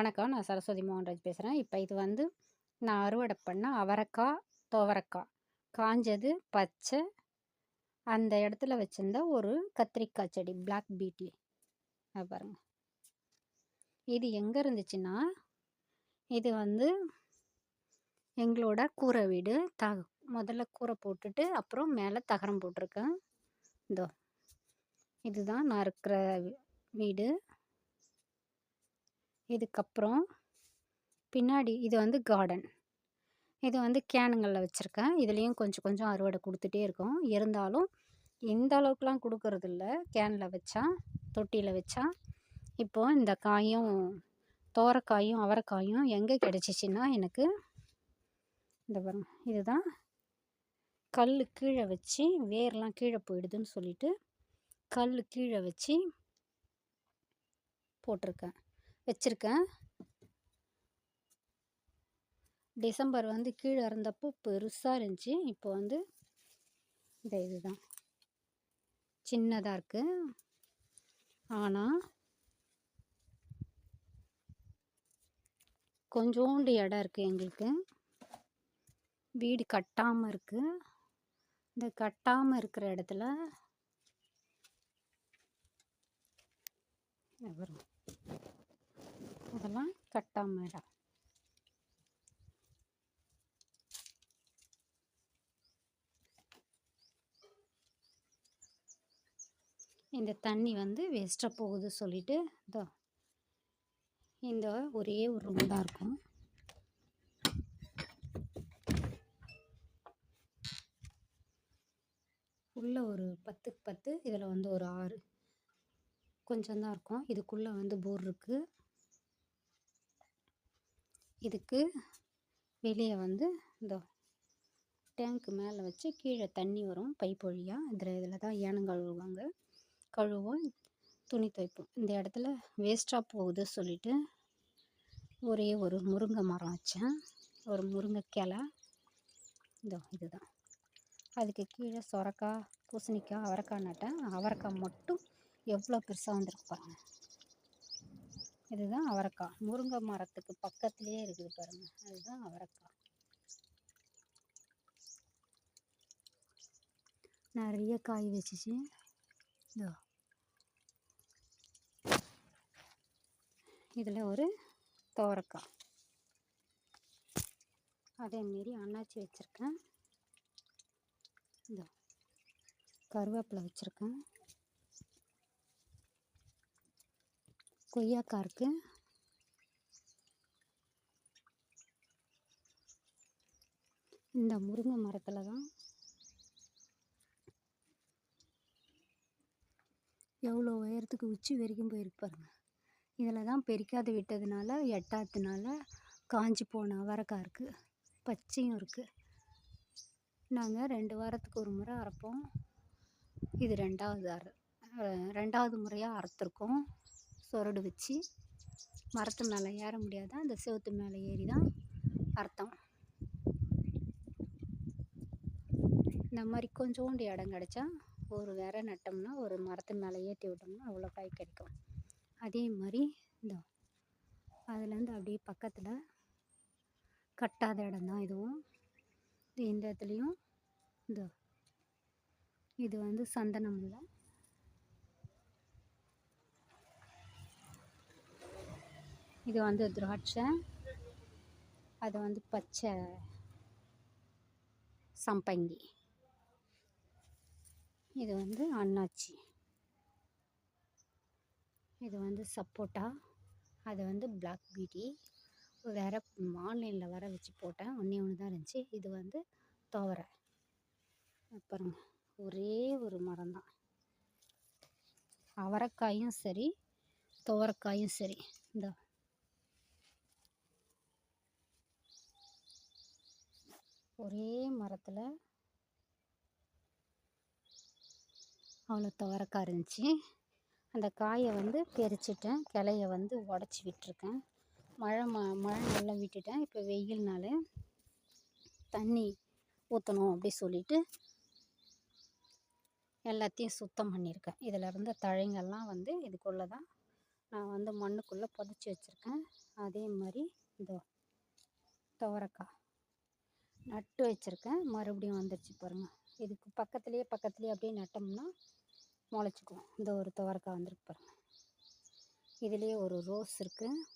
வணக்கம். நான் சரஸ்வதி மோகன்ராஜ் பேசுகிறேன் இப்போ இது வந்து நான் அறுவடை பண்ண அவரைக்காய் துவரக்காய். காஞ்சது பச்சை. அந்த இடத்துல வச்சுருந்த ஒரு கத்திரிக்காய் செடி பிளாக் பீட்டி அது பாருங்கள் இது எங்கே இருந்துச்சுன்னா இது வந்து எங்களோட கூரை வீடு. த முதல்ல கூரை போட்டுட்டு அப்புறம் மேலே தகரம் போட்டிருக்கேன். இதோ. இதுதான் நான் இருக்கிற வீடு. இதுக்கப்புறம் பின்னாடி இது வந்து கார்டன் இது வந்து கேனுங்களில் வச்சுருக்கேன். இதுலேயும் கொஞ்சம் கொஞ்சம் அறுவடை கொடுத்துட்டே இருக்கோம். இருந்தாலும் இந்த அளவுக்குலாம் கொடுக்கறதில்ல. கேனில் வச்சா தொட்டியில் வச்சா. இப்போது இந்த காயும் தோரைக்காயும் அவரைக்காயும் எங்கே கிடச்சிச்சின்னா எனக்கு இந்த பாருங்க இதுதான். கல் கீழே வச்சு வேர்லாம் கீழே போயிடுதுன்னு சொல்லிட்டு கல் கீழே வச்சு போட்டிருக்கேன். வச்சுருக்கேன். டிசம்பர் வந்து கீழே இருந்தப்போ பெருசாக இருந்துச்சு. இப்போ வந்து இந்த இதுதான். சின்னதாக இருக்குது ஆனால் கொஞ்சோண்டு இடம் இருக்குது எங்களுக்கு. வீடு கட்டாமல் இருக்குது இந்த கட்டாமல் இருக்கிற இடத்துல வரும் அதெல்லாம் கட்டாமல் இடம் இந்த தண்ணி வந்து வேஸ்ட்டாக போகுது சொல்லிட்டு இதோ இந்த ஒரே ஒரு ரூம் தான் இருக்கும். உள்ளே ஒரு பத்துக்கு பத்து இதில் வந்து ஒரு ஆறு கொஞ்சம் தான் இருக்கும். இதுக்குள்ளே வந்து போர் இருக்குது இதுக்கு வெளியே வந்து இந்த டேங்க்கு மேலே வச்சு கீழே தண்ணி வரும் பைப் வழியாக இதில் இதில் தான் ஏனம் கழுவுவாங்க. கழுவோம் துணி துவைப்போம். இந்த இடத்துல வேஸ்ட்டாக போகுது சொல்லிட்டு ஒரே ஒரு முருங்கை மரம் வச்சேன். ஒரு முருங்கை கிளை. இதோ இதுதான். அதுக்கு கீழே சொரக்காய் பூசணிக்காய் அவரைக்காய் நட்டேன். அவரைக்காய் மட்டும் எவ்வளோ பெருசாக வந்திருக்கு பாருங்கள் இதுதான் அவரைக்காய் முருங்கை மரத்துக்கு பக்கத்துலேயே இருக்குது பாருங்கள் அதுதான் அவரைக்காய் நிறைய காய் வச்சிச்சு. இதோ. இதில் ஒரு துவரக்காய் அதேமாரி அன்னாச்சி வச்சுருக்கேன். இதோ. கருவேப்பிலை வச்சுருக்கேன். கொய்யாக்காய் இருக்குது இந்த முருங்கை மரத்தில் தான் எவ்வளோ உயரத்துக்கு உச்சி வரைக்கும் போயிருக்கு பாருங்கள் இதில் தான் பெருக்காது விட்டதுனால எட்டாததுனால காஞ்சி போன அவரைக்காய் இருக்குது பச்சையும் இருக்குது நாங்கள் ரெண்டு வாரத்துக்கு ஒரு முறை அரைப்போம். இது ரெண்டாவது அரை ரெண்டாவது முறையாக அறுத்துருக்கோம் சொரடு வச்சு மரத்து மேலே ஏற முடியாத? அந்த செவத்து மேலே ஏறி தான் அர்த்தம். இந்த மாதிரி கொஞ்சோண்டு இடம் கிடச்சா ஒரு விரை நட்டோம்னா ஒரு மரத்து மேலே ஏற்றி விட்டோம்னா அவ்வளோ காய் கிடைக்கும். அதே மாதிரி இந்த அதுலேருந்து அப்படியே பக்கத்தில் கட்டாத இடம் தான் இதுவும். இந்த இடத்துலையும் இந்த இது வந்து சந்தனம் இல்லை இது வந்து திராட்சை. அது வந்து பச்சை சம்பங்கி. இது வந்து அன்னாச்சி. இது வந்து சப்போட்டா. அது வந்து பிளாக் பியூட்டி வேறு ஆன்லைனில் வர வச்சு போட்டேன். ஒன்றே ஒன்று தான் இருந்துச்சு. இது வந்து துவரை. பாருங்க ஒரே ஒரு மரம் தான் அவரைக்காயும் சரி துவரைக்காயும் சரி. இந்த. ஒரே மரத்தில் அவ்வளோ துவரக்காய் இருந்துச்சு. அந்த காயை வந்து பறிச்சிட்டேன். கிளைய வந்து உடச்சி விட்டுருக்கேன். மழை ம மழை நல்லா விட்டுட்டேன். இப்போ வெயில்னால தண்ணி ஊற்றணும் அப்படி சொல்லிட்டு எல்லாத்தையும் சுத்தம் பண்ணியிருக்கேன். இதில் இருந்த தழைங்கள்லாம் வந்து இதுக்குள்ளே தான் நான் வந்து மண்ணுக்குள்ளே புதைச்சி வச்சுருக்கேன். அதே மாதிரி இந்த துவரக்காய். நட்டு வச்சுருக்கேன். மறுபடியும் வந்துருச்சு பாருங்கள் இதுக்கு பக்கத்துலேயே பக்கத்துலேயே அப்படியே நட்டோம்னா முளைச்சிக்கும். இந்த ஒரு துவரக்காய் வந்துருக்கு பாருங்கள் இதுலேயே ஒரு ரோஸ் இருக்குது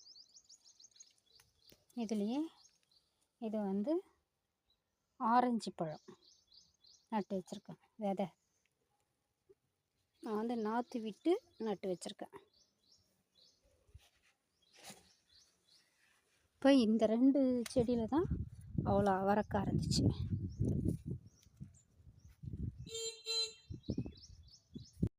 இதுலேயே இது வந்து ஆரஞ்சு பழம் நட்டு வச்சுருக்கேன். விதை. நான் வந்து நாற்று விட்டு நட்டு வச்சுருக்கேன். இப்போ இந்த ரெண்டு செடியில் தான் அவ்வளோ அவரக்காய் இருந்துச்சு.